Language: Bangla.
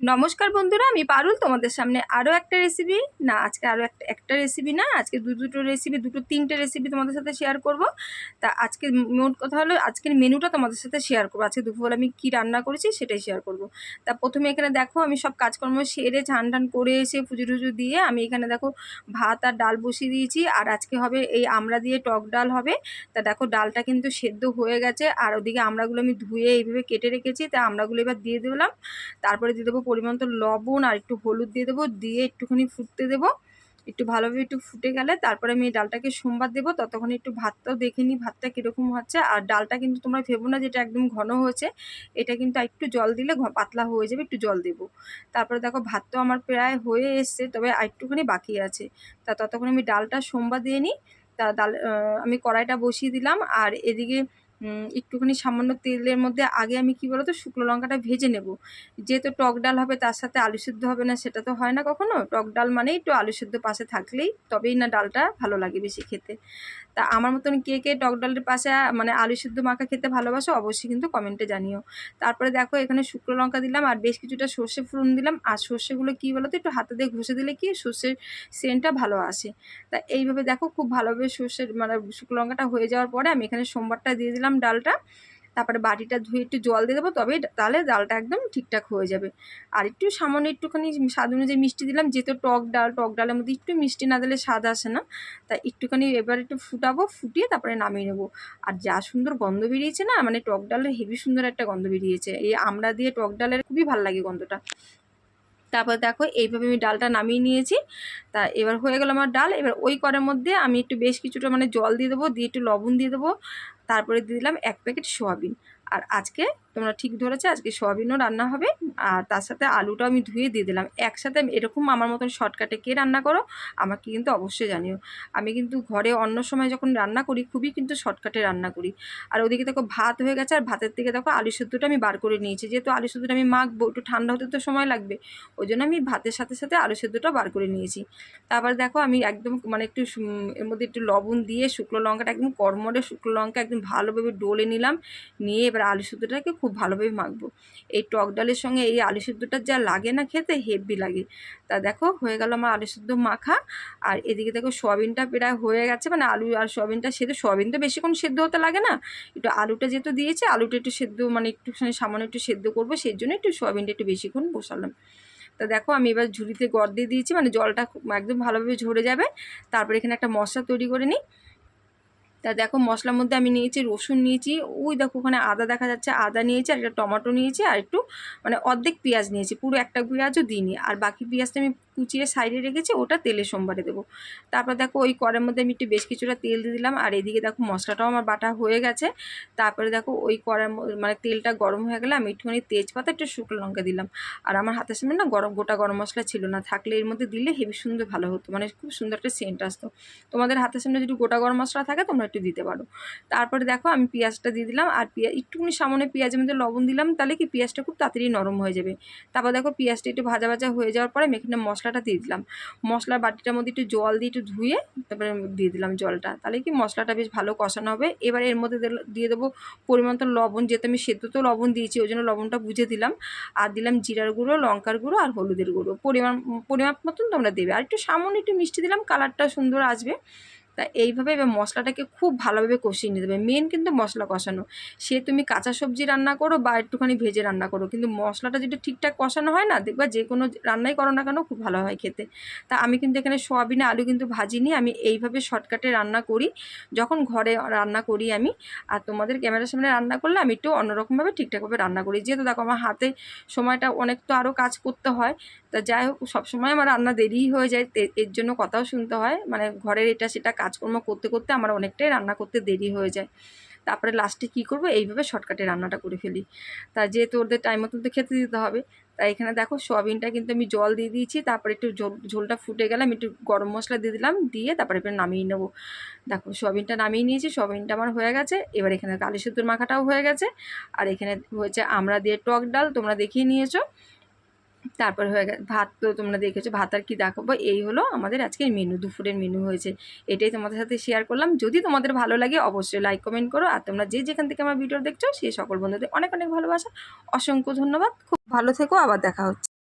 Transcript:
নমস্কার বন্ধুরা, আমি পারুল, তোমাদের সামনে আরও একটা রেসিপি না, আজকে আরও একটা একটা রেসিপি না, আজকে দু, দুটো রেসিপি দুটো, তিনটে রেসিপি তোমাদের সাথে শেয়ার করব। তা আজকে মোট কথা হলো, আজকের মেনুটা তোমাদের সাথে শেয়ার করব। আজকে দুপুরবেলা আমি কী রান্না করেছি সেটাই শেয়ার করব। তা প্রথমে এখানে দেখো, আমি সব কাজকর্ম সেরে ছান টান করে এসে পুজো টুজো দিয়ে আমি এখানে দেখো ভাত আর ডাল বসিয়ে দিয়েছি। আর আজকে হবে এই আমড়া দিয়ে টক ডাল হবে। তা দেখো ডালটা কিন্তু সেদ্ধ হয়ে গেছে। আর ওদিকে আমড়াগুলো আমি ধুয়ে এইভাবে কেটে রেখেছি। তা আমড়াগুলো এবার দিয়ে দিলাম। তারপরে দিয়ে দেবো পরিমাণ তো লবণ আর একটু হলুদ দিয়ে দেবো, দিয়ে একটুখানি ফুটতে দেবো। একটু ভালোভাবে একটু ফুটে গেলে তারপরে আমি ডালটাকে সোমবার দেবো। ততক্ষণ একটু ভাতটাও দেখে নিই, ভাতটা কীরকম হচ্ছে। আর ডালটা কিন্তু তোমরা ভেবো না যেটা একদম ঘন হয়েছে, এটা কিন্তু একটু জল দিলে পাতলা হয়ে যাবে, একটু জল দেবো। তারপরে দেখো, ভাত তো আমার প্রায় হয়ে এসছে, তবে একটুখানি বাকি আছে। তা ততক্ষণ আমি ডালটা সোমবার দিয়ে নিই। তা ডাল আমি কড়াইটা বসিয়ে দিলাম। আর এদিকে একটুখানি সামান্য তেলের মধ্যে আগে আমি কি বলতো, শুকনো লঙ্কাটা ভেজে নেব। যেহেতু টক ডাল হবে তার সাথে আলু সিদ্ধ হবে না, সেটা তো হয় না কখনো। টক ডাল মানেই একটু আলু সিদ্ধ পাশে থাকলেই তবেই না ডালটা ভালো লাগে বেশি খেতে। তা আমার মতন কে কে টক ডালের পাশে মানে আলু সিদ্ধ মাখা খেতে ভালোবাসো অবশ্যই কিন্তু কমেন্টে জানিও। তারপরে দেখো এখানে শুকনো লঙ্কা দিলাম আর বেশ কিছুটা সর্ষে ফুরন দিলাম। আর সর্ষেগুলো কী বলতো, একটু হাতে দিয়ে ঘষে দিলে কি সর্ষের সেন্টটা ভালো আসে। তা এইভাবে দেখো খুব ভালোভাবে সর্ষের মানে শুকনো লঙ্কাটা হয়ে যাওয়ার পরে আমি এখানে সোমবারটা দিয়ে দিলাম। ডালটা, তারপরে বাটিটা ধুয়ে একটু জল দিয়ে দেবো, তবেই তাহলে ডালটা একদম ঠিকঠাক হয়ে যাবে। আর একটু সামান্য একটুখানি স্বাদ অনুযায়ী মিষ্টি দিলাম, যেহেতু টক ডাল, টক ডালের মধ্যে একটু মিষ্টি না দিলে স্বাদ আসে না, তাই একটুখানি এবার একটু ফুটাবো, ফুটিয়ে তারপরে নামিয়ে নেব। আর যা সুন্দর গন্ধ বেরিয়েছে না মানে টক ডালের হেভি সুন্দর একটা গন্ধ বেরিয়েছে, এই আমরা দিয়ে টক ডালের খুবই ভালো লাগে গন্ধটা। তারপর দেখো এইভাবে আমি ডালটা নামিয়ে নিয়েছি। তা এবার হয়ে গেল আমার ডাল। এবার ওই করার মধ্যে আমি একটু বেশ কিছুটা মানে জল দিয়ে দেবো, দিয়ে একটু লবণ দিয়ে দেবো। তারপরে দিয়ে দিলাম এক প্যাকেট সোয়াবিন। আর আজকে তোমরা ঠিক ধরেছে, আজকে সোয়াবিনও রান্না হবে, আর তার সাথে আলুটাও আমি ধুয়ে দিয়ে দিলাম। একসাথে এরকম আমার মতন শর্টকাটে কে রান্না করো, আমাকে কিন্তু অবশ্যই জানিও। আমি কিন্তু ঘরে অন্য সময় যখন রান্না করি, খুবই কিন্তু শর্টকাটে রান্না করি। আর ওদিকে দেখো ভাত হয়ে গেছে, আর ভাতের থেকে দেখো আলু সেদ্ধটা আমি বার করে নিয়েছি। যেহেতু আলু সেদ্ধটা আমি মাখবো, একটু ঠান্ডা হতে তো সময় লাগবে, ওই জন্য আমি ভাতের সাথে সাথে আলু সেদ্ধটা বার করে নিয়েছি। তারপর দেখো আমি একদম মানে একটু এর মধ্যে একটু লবণ দিয়ে শুকনো লঙ্কাটা একদম কর্মরে শুকনো লঙ্কা একদম ভালোভাবে ডোলে নিলাম, নিয়ে এবার আলু সেদ্ধটাকে খুব ভালোভাবে মাখবো। এই টক ডালের সঙ্গে এই আলু সেদ্ধটা যা লাগে না খেতে, হেভি লাগে। তা দেখো, হয়ে গেল আমার আলু সেদ্ধ মাখা। আর এদিকে দেখো, সোয়াবিনটা প্রায় হয়ে গেছে। মানে আলু আর সোয়াবিনটা সেদ্ধ, সোয়াবিন তো বেশিক্ষণ সেদ্ধ হতে লাগে না। একটু আলুটা যেহেতু দিয়েছে, আলুটা একটু সেদ্ধ মানে একটুখানি সামান্য একটু সেদ্ধ করব, সেই জন্য একটু সোয়াবিনটা একটু বেশিক্ষণ বসালাম। তা দেখো, আমি এবার ঝুড়িতে গড় দিয়ে দিয়েছি। মানে জলটা একদম ভালোভাবে ঝরে যাবে। তারপর এখানে একটা মশলা তৈরি করে নিই। তা দেখো মশলার মধ্যে আমি নিয়েছি রসুন নিয়েছি, ওই দেখো ওখানে আদা দেখা যাচ্ছে, আদা নিয়েছি আর একটা টমেটো নিয়েছি আর একটু মানে অর্ধেক পেঁয়াজ নিয়েছি, পুরো একটা পেঁয়াজও দিইনি। আর বাকি পেঁয়াজটা আমি কুচিয়ে সাইডে রেখেছি, ওটা তেলে সোমবারে দেবো। তারপর দেখো ওই কড়ের মধ্যে আমি একটু বেশ কিছুটা তেল দিয়ে দিলাম, আর এদিকে দেখো মশলাটাও আমার বাটা হয়ে গেছে। তারপরে দেখো ওই কড়ার মানে তেলটা গরম হয়ে গেলে আমি একটুখানি তেজপাতা, একটু শুকনো লঙ্কা দিলাম। আর আমার হাতের সামনে না গরম, গোটা গরম মশলা ছিল না, থাকলে এর মধ্যে দিলে হেভি সুন্দর ভালো হতো মানে খুব সুন্দর একটা সেন্ট আসতো। তোমাদের হাতের সামনে যদি গোটা গরম মশলা থাকে তোমরা একটু দিতে পারো। তারপরে দেখো আমি পেঁয়াজটা দিয়ে দিলাম, আর পেঁয়াজ একটুখানি সামনে পেঁয়াজের মধ্যে লবণ দিলাম, তাহলে কি পেঁয়াজটা খুব তাড়াতাড়ি নরম হয়ে যাবে। তারপর দেখো পেঁয়াজটা একটু ভাজা ভাজা হয়ে যাওয়ার পরে আমি এখানে মশলাটা দিয়ে দিলাম। মশলার বাটিটার মধ্যে একটু জল দিয়ে একটু ধুয়ে তারপরে দিয়ে দিলাম জলটা। তাহলে কি মশলাটা বেশ ভালো কষানো হবে। এবার এর মধ্যে দিয়ে দেবো পরিমাণ তো লবণ। যেহেতু আমি সেদ্ধ তো লবণ দিয়েছি, ওই জন্য লবণটা বুঝে দিলাম। আর দিলাম জিরার গুঁড়ো, লঙ্কার গুঁড়ো আর হলুদের গুঁড়ো। পরিমাণ পরিমাপ মতন তোমরা দেবে। আর একটু সামান্য একটু মিষ্টি দিলাম, কালারটা সুন্দর আসবে। তা এইভাবে এবার মশলাটাকে খুব ভালোভাবে কষিয়ে নিতে হবে। মেন কিন্তু মশলা কষানো। সে তুমি কাঁচা সবজি রান্না করো বা একটুখানি ভেজে রান্না করো, কিন্তু মশলাটা যদি ঠিকঠাক কষানো হয় না, দেখবা যে কোনো রান্নাই করো না কেন, খুব ভালো হয় খেতে। তা আমি কিন্তু এখানে সোয়াবিনে আলু কিন্তু ভাজিনি, আমি এইভাবে শর্টকাটে রান্না করি। যখন ঘরে রান্না করি আমি, আর তোমাদের ক্যামেরার সামনে রান্না করলে আমি একটু অন্যরকমভাবে ঠিকঠাকভাবে রান্না করি। যেহেতু দেখো আমার হাতে সময়টা অনেক তো আরও কাজ করতে হয় তা যাই হোক, সবসময় আমার রান্না দেরিই হয়ে যায়। এর জন্য কথাও শুনতে হয়। মানে ঘরের এটা সেটা কাজকর্ম করতে করতে আমার অনেকটাই রান্না করতে দেরি হয়ে যায়। তারপরে লাস্টে কী করব? এইভাবে শর্টকাটে রান্নাটা করে ফেলি। তা যেহেতু ওদের টাইম মতন তো খেতে দিতে হবে। তাই এখানে দেখো সোয়াবিনটা কিন্তু আমি জল দিয়ে দিয়েছি। তারপরে একটু ঝোল, ঝোলটা ফুটে গেলে আমি একটু গরম মশলা দিয়ে দিলাম। দিয়ে তারপরে এবার নামিয়ে নেব। দেখো সোয়াবিনটা নামিয়ে নিয়েছি। সোয়াবিনটা আমার হয়ে গেছে। এবার এখানে কালি সেতুর মাখাটাও হয়ে গেছে। আর এখানে হয়েছে আমরা দিয়ে টক ডাল। তোমরা দেখিয়ে নিয়েছো। তারপর হয়ে গেছে, ভাত তো তোমরা দেখেছ, ভাত আর কি দেখাবো, এই হলো আমাদের আজকের মেনু দুপুরের মেনু হয়েছে। এটাই তোমাদের সাথে শেয়ার করলাম, যদি তোমাদের ভালো লাগে অবশ্যই লাইক কমেন্ট করো, আর তোমরা যে যেখান থেকে আমার ভিডিও দেখছ সেই সকল বন্ধুদের অনেক অনেক ভালোবাসা, অসংখ্য ধন্যবাদ, খুব ভালো থেকো, আবার দেখা হচ্ছে।